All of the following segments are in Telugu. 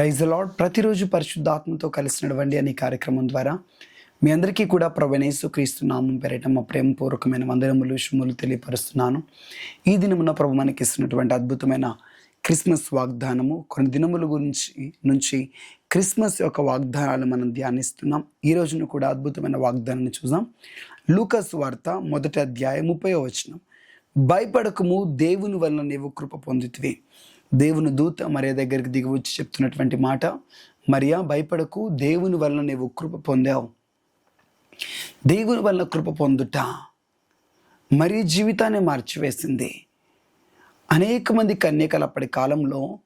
ప్రైజ్ లాడ్ ప్రతిరోజు పరిశుద్ధాత్మతో కలిసి నడవండి అనే కార్యక్రమం ద్వారా మీ అందరికీ కూడా ప్రవణేశు క్రీస్తు నామం పేరిట మా ప్రేమపూర్వకమైన వందనములు శుములు తెలియపరుస్తున్నాను. ఈ దినమున ప్రభు మనకి ఇస్తున్నటువంటి అద్భుతమైన క్రిస్మస్ వాగ్దానము కొన్ని దినముల గురించి నుంచి క్రిస్మస్ యొక్క వాగ్దానాలు మనం ధ్యానిస్తున్నాం. ఈ రోజున కూడా అద్భుతమైన వాగ్దానాన్ని చూద్దాం. లూకస్ వార్త మొదటి అధ్యాయం ముప్పై వచనం. భయపడకము దేవుని వలన నీవు కృప పొందుతుంది దేవుని దూత మరియా దగ్గరికి దిగి వచ్చి చెప్తున్నటువంటి మాట మరియా భయపడకు దేవుని వలన నీవు కృప పొందావు. దేవుని వలన కృప పొందుట మరీ జీవితాన్ని మార్చివేసింది. అనేక మంది కన్యకలు అప్పటి కాలంలో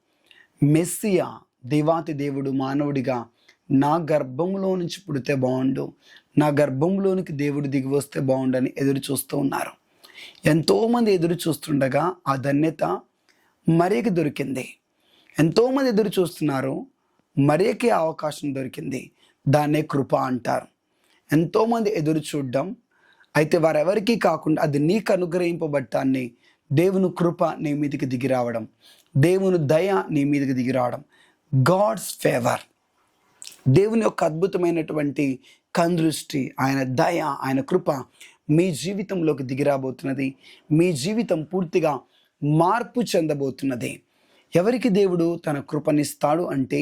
మెస్సియా దేవాతి దేవుడు మానవుడిగా నా గర్భంలో నుంచి పుడితే బాగుండు నా గర్భంలోనికి దేవుడు దిగి వస్తే బాగుండని ఎదురు చూస్తూ ఉన్నారు. ఎంతోమంది ఎదురు చూస్తుండగా ఆ ధన్యత మరియకి దొరికింది? ఎంతోమంది ఎదురు చూస్తున్నారు మరియకి అవకాశం దొరికింది? దాన్నే కృప అంటారు. ఎంతోమంది ఎదురు చూడడం అయితే వారెవరికీ కాకుండా అది నీకు అనుగ్రహింపబట్టాన్ని దేవుని కృప నీ మీదకి దిగి రావడం దేవుని దయ నీ మీదకి దిగి రావడం. God's favour. దేవుని యొక్క అద్భుతమైనటువంటి కందృష్టి ఆయన దయ ఆయన కృప మీ జీవితంలోకి దిగిరాబోతున్నది మీ జీవితం పూర్తిగా మార్పు చెందబోతున్నది. ఎవరికి దేవుడు తన కృపనిస్తాడు అంటే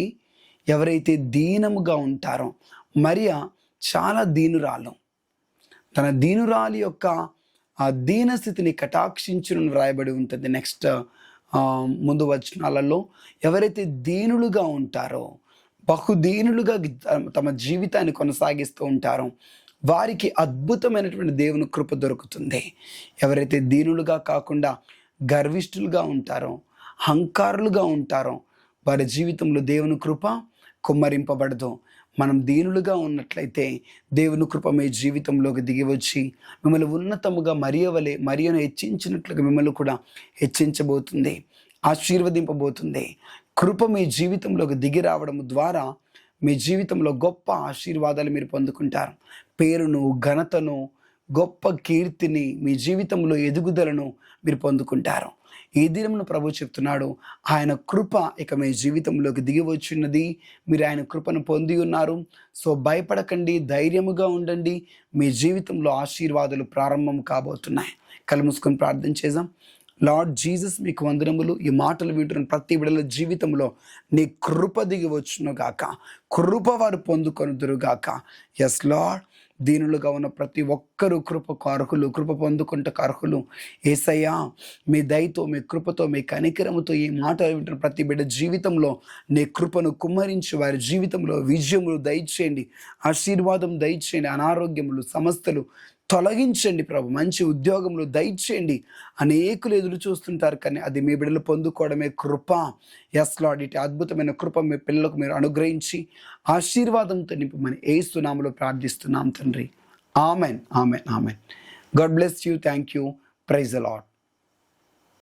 ఎవరైతే దీనముగా ఉంటారో మరియా చాలా దీనురాలు. తన దీనురాలి యొక్క ఆ దీనస్థితిని కటాక్షించును రాయబడి ఉంటుంది నెక్స్ట్ ముందు వచనాలలో. ఎవరైతే దీనులుగా ఉంటారో బహుదీనులుగా తమ జీవితాన్ని కొనసాగిస్తూ ఉంటారో వారికి అద్భుతమైనటువంటి దేవుని కృప దొరుకుతుంది. ఎవరైతే దీనులుగా కాకుండా గర్విష్ఠులుగా ఉంటారో హంకారులుగా ఉంటారో వారి జీవితంలో దేవుని కృప కుమ్మరింపబడదు. మనం దీనులుగా ఉన్నట్లయితే దేవుని కృప మీ జీవితంలోకి దిగి వచ్చి మిమ్మల్ని ఉన్నతముగా మరియవలే మరియను హెచ్చించినట్లుగా మిమ్మల్ని కూడా హెచ్చించబోతుంది ఆశీర్వదింపబోతుంది. కృప మీ జీవితంలోకి దిగి రావడం ద్వారా మీ జీవితంలో గొప్ప ఆశీర్వాదాలు మీరు పొందుకుంటారు. పేరును ఘనతను గొప్ప కీర్తిని మీ జీవితంలో ఎదుగుదలను మీరు పొందుకుంటారు. ఈ దినమును ప్రభు చెప్తున్నాడు ఆయన కృప ఇక మీ జీవితంలోకి దిగి వచ్చినది. మీరు ఆయన కృపను పొంది ఉన్నారు. సో భయపడకండి ధైర్యముగా ఉండండి. మీ జీవితంలో ఆశీర్వాదాలు ప్రారంభం కాబోతున్నాయి. కళ్ళు మూసుకొని ప్రార్థన చేద్దాం. లార్డ్ జీసస్ మీకు వందనములు. ఈ మాటలు వింటున్న ప్రతి బిడల జీవితంలో నీ కృప దిగి వచ్చును కృప వారు పొందుకొనుదురుగాక ఎస్ లార్డ్ దీనులుగా ఉన్న ప్రతి ఒక్కరూ కృపకు అర్హులు కృప పొందుకుంటకు అర్హులు. ఏసయ్యా మీ దయతో మీ కృపతో మీ కనికరముతో ఈ మాట వింటున్న ప్రతి బిడ్డ జీవితంలో నీ కృపను కుమ్మరించి. వారి జీవితంలో విజయములు దయచేయండి ఆశీర్వాదం దయచేయండి అనారోగ్యములు సమస్యలు తొలగించండి ప్రభు. మంచి ఉద్యోగంలో దయచేయండి. అనేకులు ఎదురు చూస్తుంటారు కానీ అది మీ బిడ్డలు పొందుకోవడమే కృప. ఎస్ లాడ్ ఇటు అద్భుతమైన కృప మీ పిల్లలకు మీరు అనుగ్రహించి ఆశీర్వాదంతో నింపమని ఏస్తున్నాములో ప్రార్థిస్తున్నాం తండ్రి. Amen amen amen God bless you thank you praise a lot